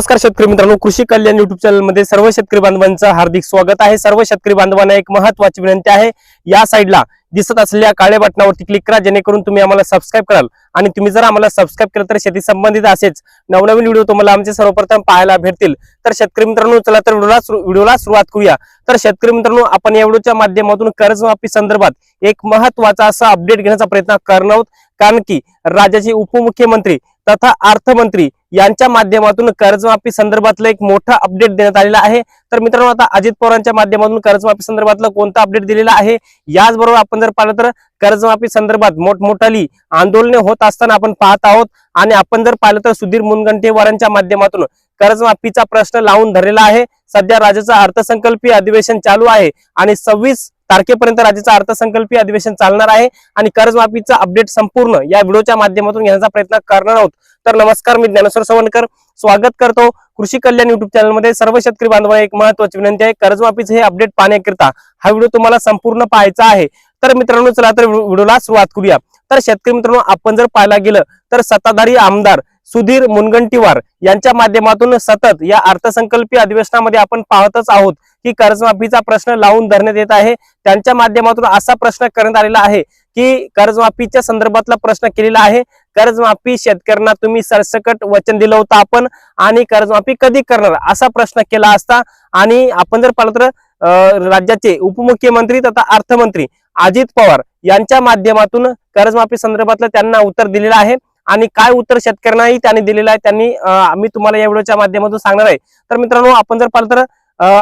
नमस्कार शेतकरी मित्रांनो कृषी कल्याण युट्यूब चॅनलमध्ये सर्व शेतकरी बांधवांचं हार्दिक स्वागत आहे. सर्व शेतकरी बांधवांना एक महत्वाची विनंती आहे. या साईडला दिसत असलेल्या काळ्या बटनावरती क्लिक करा जेणेकरून तुम्ही आम्हाला सबस्क्राईब कराल. आणि तुम्ही जर आम्हाला सबस्क्राईब केलं तर शेती संबंधित असेच नवनवीन व्हिडिओ तुम्हाला आमचे सर्वप्रथम पाहायला भेटतील. तर शेतकरी मित्रांनो चला तर व्हिडिओला सुरुवात करूया. तर शेतकरी मित्रांनो आपण या व्हिडिओच्या माध्यमातून कर्जमाफी संदर्भात एक महत्त्वाचा असा अपडेट घेण्याचा प्रयत्न करणार आहोत. कारण की राज्याचे उपमुख्यमंत्री तथा अर्थमंत्री यांच्या माध्यमातून कर्जमाफी संदर्भातलं एक मोठं अपडेट देण्यात आलेलं आहे. तर मित्रांनो आता अजित पवारांच्या माध्यमातून कर्जमाफी संदर्भातलं कोणतं अपडेट दिलेलं आहे? याचबरोबर आपण जर पाहिलं तर कर्जमाफी संदर्भात मोठमोठाली आंदोलने होत असताना आपण पाहत आहोत. आणि आपण जर पाहिलं तर सुधीर मुनगंटीवारांच्या माध्यमातून कर्जमाफीचा प्रश्न लावून धरलेला आहे. सध्या राज्याचं अर्थसंकल्पीय अधिवेशन चालू आहे. आणि सव्वीस तारखेपर्यंत राज्याचा अर्थसंकल्पीय अधिवेशन चालणार आहे आणि कर्जमाफीचा अपडेट संपूर्ण या व्हिडिओच्या माध्यमातून घेण्याचा प्रयत्न करणार आहोत. तर नमस्कार मी ज्ञानेश्वर सवणकर स्वागत करतो कृषी कल्याण युट्यूब चॅनलमध्ये सर्व शेतकरी बांधवांना एक महत्वाची विनंती आहे कर्जमाफीचे हे अपडेट पाहण्याकरिता हा व्हिडिओ तुम्हाला संपूर्ण पाहायचा आहे. तर मित्रांनो चला तर व्हिडिओला सुरुवात करूया. तर शेतकरी मित्रांनो आपण जर पाहायला गेलं तर सत्ताधारी आमदार सुधीर मुनगंटीवार यांच्या माध्यमातून सतत या अर्थसंकल्पीय अधिवेशनामध्ये आपण पाहतच आहोत की कर्जमाफीचा प्रश्न लावून धरण्यात येत आहे. त्यांच्या माध्यमातून असा प्रश्न करण्यात आलेला आहे की कर्जमाफीच्या संदर्भातला प्रश्न केलेला आहे. कर्जमाफी शेतकऱ्यांना तुम्ही सरसकट वचन दिलं होतं आपण आणि कर्जमाफी कधी करणार असा प्रश्न केला असता आणि आपण जर पाहिलं तर अं, राज्याचे उपमुख्यमंत्री तथा अर्थमंत्री अजित पवार यांच्या माध्यमातून कर्जमाफी संदर्भातलं त्यांना उत्तर दिलेलं आहे. आणि काय उत्तर शेतकऱ्यांनाही त्यांनी दिलेलं आहे त्यांनी मी आम्ही तुम्हाला या व्हिडिओच्या माध्यमातून सांगणार आहे. तर मित्रांनो आपण जर पाहिलं तर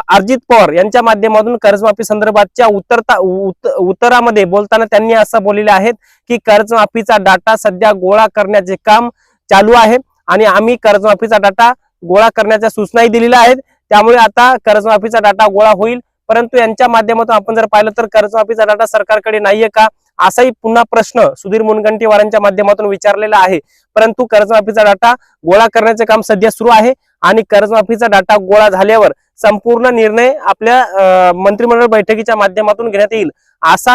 अर्जित पवार यांच्या माध्यमातून कर्जमाफी संदर्भातच्या उत्तरता उत- उत्तरामध्ये बोलताना त्यांनी असं बोललेले आहेत की कर्जमाफीचा डाटा सध्या गोळा करण्याचे काम चालू आहे आणि आम्ही कर्जमाफीचा डाटा गोळा करण्याच्या सूचनाही दिलेल्या आहेत. त्यामुळे आता कर्जमाफीचा डाटा गोळा होईल. परंतु यांच्या माध्यमातून आपण जर पाहिलं तर कर्जमाफीचा डाटा सरकारकडे नाहीये का? असाही पुन्हा प्रश्न सुधीर मुनगंटीवारांच्या माध्यमातून विचारलेला आहे. परंतु कर्जमाफीचा डाटा गोळा करण्याचे काम सध्या सुरू आहे आणि कर्जमाफीचा डाटा गोळा झाल्यावर संपूर्ण निर्णय आपल्या मंत्रिमंडळ बैठकीच्या माध्यमातून घेण्यात येईल. असा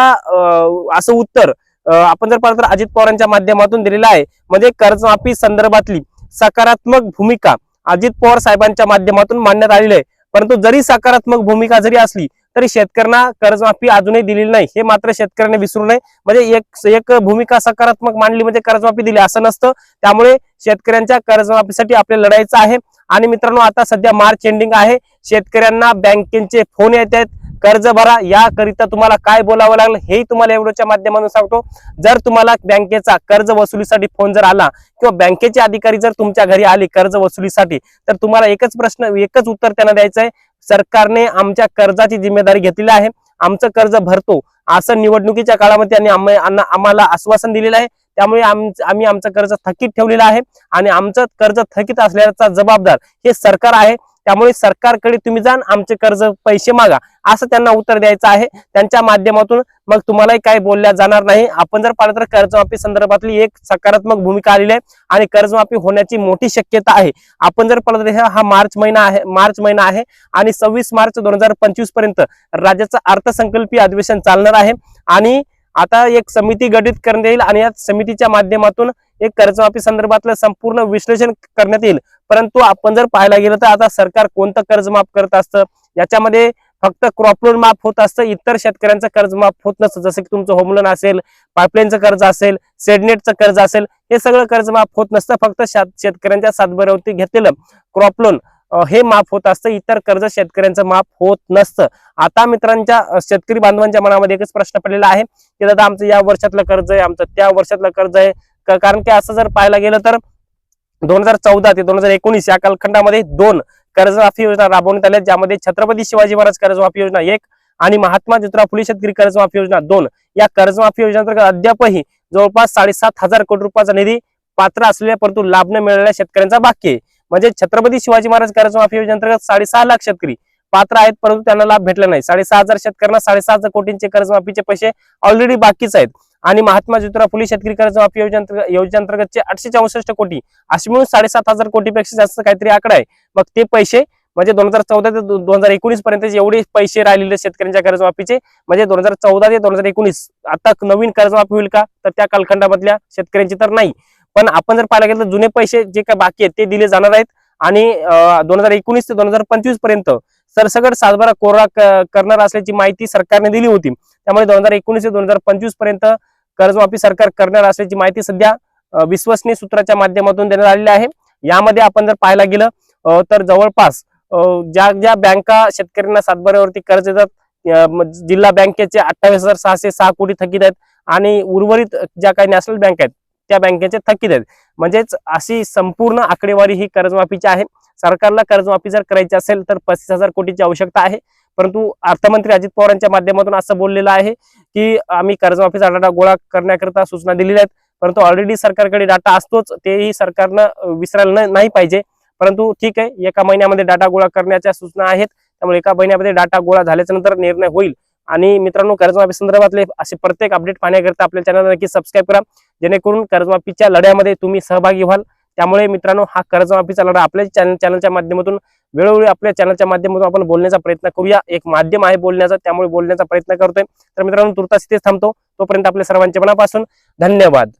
असं उत्तर आपण जर पाहिलं तर अजित पवारांच्या माध्यमातून दिलेलं आहे. म्हणजे कर्जमाफी संदर्भातली सकारात्मक भूमिका अजित पवार साहेबांच्या माध्यमातून मांडण्यात आलेली आहे. परंतु जरी सकारात्मक भूमिका जरी असली तरी शेतकऱ्यांना कर्जमाफी अजूनही दिलेली नाही. हे मात्र शेतकऱ्यांनी विसरू नये. म्हणजे एक एक भूमिका सकारात्मक मांडली म्हणजे कर्जमाफी दिली असं नसतं. त्यामुळे शेतकऱ्यांच्या कर्जमाफीसाठी आपल्याला लढायचं आहे. आणि मित्रांनो आता सध्या मार्च एंडिंग आहे. शेतकऱ्यांना बँकेचे फोन येत आहेत. कर्ज भरा. याकरिता तुम्हाला काय बोलावं लागलं हे तुम्हाला एवढ्याच्या माध्यमातून सांगतो. जर तुम्हाला बँकेचा कर्ज वसुलीसाठी फोन जर आला किंवा बँकेचे अधिकारी जर तुमच्या घरी आले कर्ज वसुलीसाठी तर तुम्हाला एकच प्रश्न एकच उत्तर त्यांना द्यायचं आहे. सरकारने आमच्या कर्जाची जिम्मेदारी घेतलेली आहे. आमचं कर्ज भरतो. असं निवडणुकीच्या काळामध्ये त्यांनी आम्हाला आश्वासन दिलेलं आहे. त्यामुळे आम्ही आमचं कर्ज थकीत ठेवलेलं आहे. आणि आमचं कर्ज थकीत असल्याचा जबाबदार हे सरकार आहे. त्यामुळे सरकारकडे तुम्ही जाण आमचे कर्ज पैसे मागा. असं त्यांना उत्तर द्यायचं आहे. त्यांच्या माध्यमातून मग तुम्हालाही काय बोलल्या जाणार नाही. आपण जर पाहिलं तर कर्जमाफी संदर्भातली एक सकारात्मक भूमिका आलेली आहे आणि कर्जमाफी होण्याची मोठी शक्यता आहे. आपण जर पाहिलं तर हा- हा मार्च महिना आहे मार्च महिना आहे आणि सव्वीस मार्च दोन हजार पंचवीसपर्यंत राज्याचं अर्थसंकल्पीय अधिवेशन चालणार आहे आणि आता एक समिती गठीत करण्यात येईल आणि या समितीच्या माध्यमातून एक कर्जमाफी संदर्भातलं संपूर्ण विश्लेषण करण्यात येईल. परंतु आपण जर पाहायला गेलं तर आता सरकार कोणतं कर्ज माफ करत असतं? याच्यामध्ये फक्त क्रॉप लोन माफ होत असतं इतर शेतकऱ्यांचं कर्ज माफ होत नसतं. जसं की तुमचं होम लोन असेल पाईपलाईनचं कर्ज असेल सेडनेटचं कर्ज असेल हे सगळं कर्ज माफ होत नसतं. फक्त शेतकऱ्यांच्या सातबऱ्यावरती घेतलेलं क्रॉप लोन हे माफ होत असतं. इतर कर्ज शेतकऱ्यांचं माफ होत नसतं. आता मित्रांच्या शेतकरी बांधवांच्या मनामध्ये एकच प्रश्न पडलेला आहे की दादा आमचं या वर्षातलं कर्ज आहे आमचं त्या वर्षातलं कर्ज आहे. कारण की असं जर पाहायला गेलं तर दोन हजार चौदा ते दोन हजार एकोणीस या कालखंडामध्ये दोन कर्जमाफी योजना राबवण्यात आल्या ज्यामध्ये छत्रपती शिवाजी महाराज कर्जमाफी योजना एक आणि महात्मा ज्योतिराव फुले शेतकरी कर्जमाफी योजना दोन. या कर्जमाफी योजनेअंतर्गत अद्यापही जवळपास साडेसात हजार कोटी रुपयाचा निधी पात्र असलेल्या परंतु लाभ न मिळालेल्या शेतकऱ्यांचा बाकी आहे. म्हणजे छत्रपती शिवाजी महाराज कर्ज माफी योजनेअंतर्गत साडेसहा लाख शेतकरी पात्र आहेत परंतु त्यांना लाभ भेटला नाही. साडेसहा हजार शेतकऱ्यांना साडेसहा हजार कोटींचे कर्जमाफीचे पैसे ऑलरेडी बाकीच आहेत. आणि महात्मा ज्योतिराव फुले शेतकरी कर्जमाफी योजनेअंतर्गतचे आठशे चौसष्ट कोटी असे मिळून साडेसात हजार कोटीपेक्षा जास्त काहीतरी आकडा आहे. मग ते पैसे म्हणजे दोन हजार चौदा ते दोन हजार एकोणीस पर्यंत एवढे पैसे राहिलेले शेतकऱ्यांच्या कर्जमाफीचे म्हणजे दोन हजार चौदा ते दोन हजार एकोणीस आता नवीन कर्जमाफी होईल का? तर त्या कालखंडामधल्या शेतकऱ्यांची तर नाही. पण आपण जर पाहायला गेलं तर जुने पैसे जे काय बाकी आहेत ते दिले जाणार आहेत. आणि दोन हजार एकोणीस ते दोन हजार पंचवीसपर्यंत सरसगट सातबारा कोरा करणार असल्याची माहिती सरकारने दिली होती. त्यामुळे दोन हजार एकोणीस ते दोन हजार पंचवीसपर्यंत कर्जमाफी सरकार करणार असल्याची माहिती सध्या विश्वसनीय सूत्राच्या माध्यमातून देण्यात आलेली आहे. यामध्ये आपण जर पाहायला गेलं तर जवळपास ज्या ज्या बँका शेतकऱ्यांना सातबाऱ्यावरती कर्ज देतात जिल्हा बँकेचे अठ्ठावीस हजार सहाशे सहा कोटी थकीत आहेत आणि उर्वरित ज्या काही नॅशनल बँक आहेत त्या बँकेचे थकीत आहेत. म्हणजेच अशी संपूर्ण आकडेवारी ही कर्जमाफीची आहे. सरकारला कर्जमाफी जर करायची असेल तर पस्तीस हजार कोटीची आवश्यकता आहे. परंतु अर्थमंत्री अजित पवार यांच्या माध्यमातून असं बोललेलं आहे की आम्ही कर्जमाफीचा डाटा गोळा करण्याकरता सूचना दिलेल्या आहेत. परंतु ऑलरेडी सरकारकडे डाटा असतोच तेही सरकारनं विसरायला नाही पाहिजे. परंतु ठीक आहे एका महिन्यामध्ये डाटा गोळा करण्याच्या सूचना आहेत. त्यामुळे एका महिन्यामध्ये डाटा गोळा झाल्याच्यानंतर निर्णय होईल. आणि मित्रांनो कर्जमाफी संदर्भातले असे प्रत्येक अपडेट पाहण्याकरता आपल्या चॅनल नक्की सबस्क्राईब करा. जेणेकरून कर्जमाफीच्या लढ्यामध्ये तुम्ही सहभागी व्हाल. त्यामुळे मित्रांनो हा कर्जमाफीचा लढा आपल्या चॅनल चॅनलच्या माध्यमातून वेळोवेळी आपल्या चॅनलच्या माध्यमातून आपण बोलण्याचा प्रयत्न करूया. एक माध्यम आहे बोलण्याचा त्यामुळे बोलण्याचा प्रयत्न करतोय. तर मित्रांनो तुर्तास इथेच थांबतो. तोपर्यंत आपल्या सर्वांच्या मनापासून धन्यवाद.